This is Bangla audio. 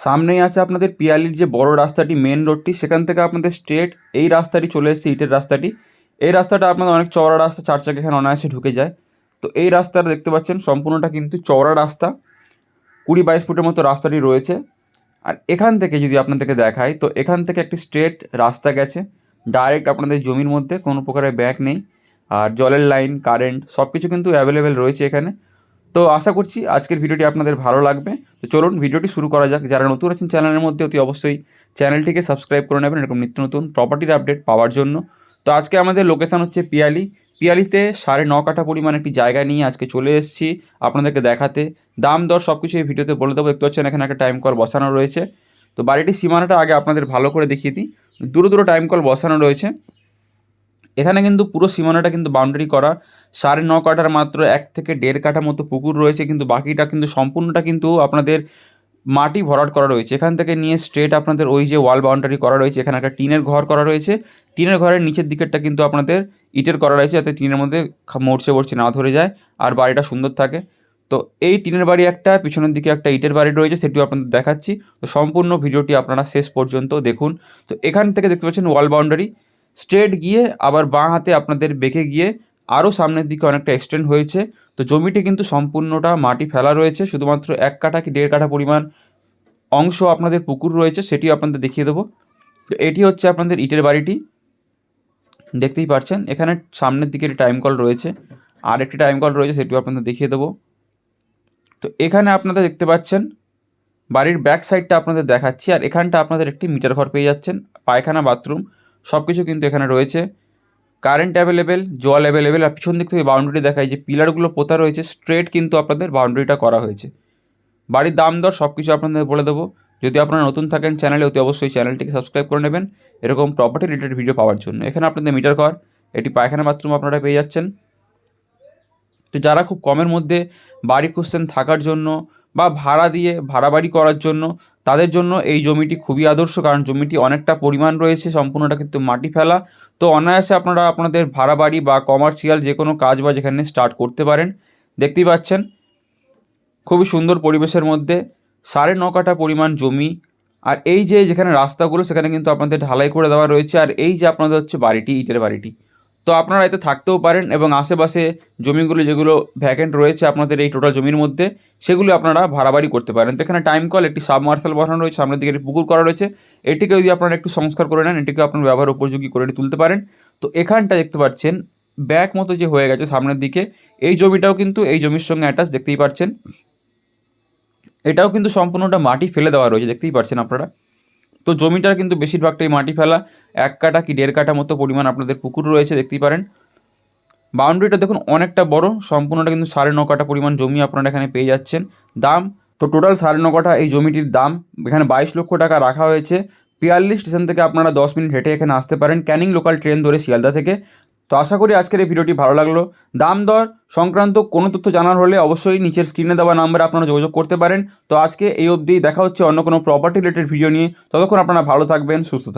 সামনেই আছে আপনাদের পিয়ালির যে বড় রাস্তাটি মেন রোডটি সেখান থেকে আপনাদের স্ট্রেট এই রাস্তাটি চলে এসেছে, ইটের রাস্তাটি। এই রাস্তাটা আপনাদের অনেক চওড়া রাস্তা, চার চাকা এখানে অনায়াসে ঢুকে যায়। তো এই রাস্তাটা দেখতে পাচ্ছেন, সম্পূর্ণটা কিন্তু চওড়া রাস্তা। কুড়ি বাইশ ফুটের মতো রাস্তাটি রয়েছে। আর এখান থেকে যদি আপনাদেরকে দেখাই, তো এখান থেকে একটি স্ট্রেট রাস্তা গেছে। ডাইরেক্ট আপনাদের জমির মধ্যে, কোনো প্রকারের ব্যাক নেই। আর জলের লাইন কারেন্ট সব কিছু কিন্তু অ্যাভেলেবেল রয়েছে এখানে। তো আশা করছি আজকের ভিডিওটি আপনাদের ভালো লাগবে। তো চলুন ভিডিওটি শুরু করা যাক। যারা নতুন আছেন চ্যানেলের মধ্যে, অতি অবশ্যই চ্যানেলটিকে সাবস্ক্রাইব করে নেবেন। এরকম নিত্য নতুন প্রপার্টির আপডেট পাওয়ার জন্য। তো আজকে আমাদের লোকেশান হচ্ছে পিয়ালি। পিয়ালিতে সাড়ে ন কাঠা পরিমাণ একটি জায়গা নিয়ে আজকে চলে এসেছি আপনাদেরকে দেখাতে। দাম, দর সব কিছু এই ভিডিওতে বলে দেবো। দেখতে পাচ্ছেন, এখানে একটা টাইম কল বসানো রয়েছে। তো বাড়িটির সীমানাটা আগে আপনাদের ভালো করে দেখিয়ে দিই। দূরে দূরে টাইম কল বসানো রয়েছে। এখানে কিন্তু পুরো সীমানাটা কিন্তু বাউন্ডারি করা। সাড়ে ন কাঠার মাত্র এক থেকে দেড় কাঠা মতো পুকুর রয়েছে, কিন্তু বাকিটা কিন্তু সম্পূর্ণটা কিন্তু আপনাদের মাটি ভরাট করা রয়েছে। এখান থেকে নিয়ে স্ট্রেট আপনাদের ওই যে ওয়াল বাউন্ডারি করা রয়েছে, এখানে একটা টিনের ঘর করা রয়েছে। টিনের ঘরের নিচের দিকেরটা কিন্তু আপনাদের ইটের করা রয়েছে, যাতে টিনের মধ্যে মরছে মরচে না ধরে যায় আর বাড়িটা সুন্দর থাকে। তো এই টিনের বাড়ি একটা, পিছনের দিকে একটা ইটের বাড়ি রয়েছে, সেটিও আপনাদের দেখাচ্ছি। তো সম্পূর্ণ ভিডিওটি আপনারা শেষ পর্যন্ত দেখুন। তো এখান থেকে দেখতে পাচ্ছেন ওয়াল বাউন্ডারি স্ট্রেট গিয়ে আবার বাঁ হাতে আপনাদের বেঁকে গিয়ে আরও সামনের দিকে অনেকটা এক্সটেন্ড হয়েছে। তো জমিটি কিন্তু সম্পূর্ণটা মাটি ফেলা রয়েছে। শুধুমাত্র এক কাঠা কি দেড় কাঠা পরিমাণ অংশ আপনাদের পুকুর রয়েছে, সেটিও আপনাদের দেখিয়ে দেবো। তো এটি হচ্ছে আপনাদের ইটের বাড়িটি। দেখতেই পাচ্ছেন, এখানে সামনের দিকে টাইম কল রয়েছে। আর একটি টাইম কল রয়েছে, সেটিও আপনাদের দেখিয়ে দেবো। তো এখানে আপনারা দেখতে পাচ্ছেন, বাড়ির ব্যাক সাইডটা আপনাদের দেখাচ্ছি। আর এখানটা আপনাদের একটি মিটার ঘর পেয়ে যাচ্ছেন, পায়খানা বাথরুম সব কিছু কিন্তু এখানে রয়েছে। কারেন্ট অ্যাভেলেবেল জল অ্যাভেলেবেল আর পিছন দিক থেকে বাউন্ডারি দেখায় যে পিলারগুলো পোতা রয়েছে স্ট্রেট কিন্তু আপনাদের বাউন্ডারিটা করা হয়েছে। বাড়ির দাম দর সব কিছু আপনাদের বলে দেবো। যদি আপনারা নতুন থাকেন চ্যানেলে অতি অবশ্যই চ্যানেলটিকে সাবস্ক্রাইব করে নেবেন। এরকম প্রপার্টি রিলেটেড ভিডিও পাওয়ার জন্য। এখানে আপনাদের মিটার ঘর, এটি পায়খানা বাথরুম আপনারা পেয়ে যাচ্ছেন। তো যারা খুব কমের মধ্যে বাড়ি খুঁজছেন থাকার জন্য বা ভাড়া দিয়ে ভাড়া বাড়ি করার জন্য, তাদের জন্য এই জমিটি খুবই আদর্শ, কারণ জমিটি অনেকটা পরিমাণ রয়েছে, সম্পূর্ণটা কিন্তু মাটি ফেলা। তো অনায়াসে আপনারা আপনাদের ভাড়া বাড়ি বা কমার্শিয়াল যে কোনো কাজ বা যেখানে স্টার্ট করতে পারেন। দেখতেই পাচ্ছেন, খুবই সুন্দর পরিবেশের মধ্যে, সাড়ে ন কাঠা পরিমাণ জমি। আর এই যে যেখানে রাস্তাগুলো, সেখানে কিন্তু আপনাদের ঢালাই করে দেওয়া রয়েছে। আর এই যে আপনাদের হচ্ছে বাড়িটি, ইটের বাড়িটি। তো আপনারা এতে থাকতেও পারেন এবং আশেপাশে জমিগুলো যেগুলো ভ্যাকেন্ট রয়েছে আপনাদের এই টোটাল জমির মধ্যে, সেগুলো আপনারা ভাড়াবাড়ি করতে পারেন। তো এখানে টাইম কল একটি সাবমার্সাল বসানো রয়েছে, সামনের দিকে একটি পুকুর করা রয়েছে। এটিকে যদি আপনারা একটু সংস্কার করে নেন এটিকে আপনার ব্যবহার উপযোগী করে তুলতে পারেন। তো এখানটা দেখতে পাচ্ছেন ব্যাক মতো যে হয়ে গেছে সামনের দিকে, এই জমিটাও কিন্তু এই জমির সঙ্গে অ্যাটাচ দেখতেই পাচ্ছেন। এটাও কিন্তু সম্পূর্ণটা মাটি ফেলে দেওয়া রয়েছে, দেখতেই পাচ্ছেন আপনারা। তো জমিটার কিন্তু বেশিরভাগটাই মাটি ফেলা, এক কাটা কি দেড় কাটা মতো পরিমাণ আপনাদের পুকুর রয়েছে, দেখতেই পারেন। বাউন্ডারিটা দেখুন অনেকটা বড়, সম্পূর্ণটা কিন্তু সাড়ে ন কাটা পরিমাণ জমি আপনারা এখানে পেয়ে যাচ্ছেন। দাম, তো টোটাল সাড়ে ন কাঠা এই জমিটির দাম, এখানে বাইশ লক্ষ টাকা রাখা হয়েছে। পিয়াল্লিশ স্টেশন থেকে আপনারা দশ মিনিট হেঁটে এখানে আসতে পারেন। ক্যানিং লোকাল ট্রেন ধরে শিয়ালদা থেকে। তো আশা করি আজকের এই ভিডিওটি ভালো লাগল। দাম দর সংক্রান্ত কোনো তথ্য জানার হলে অবশ্যই নিচের স্ক্রিনে দেওয়া নাম্বারে আপনারা যোগাযোগ করতে পারেন। তো আজকে এই অবধি দেখা হচ্ছে অন্য কোনো প্রপার্টি রিলেটেড ভিডিও নিয়ে। ততক্ষণ আপনারা ভালো থাকবেন, সুস্থ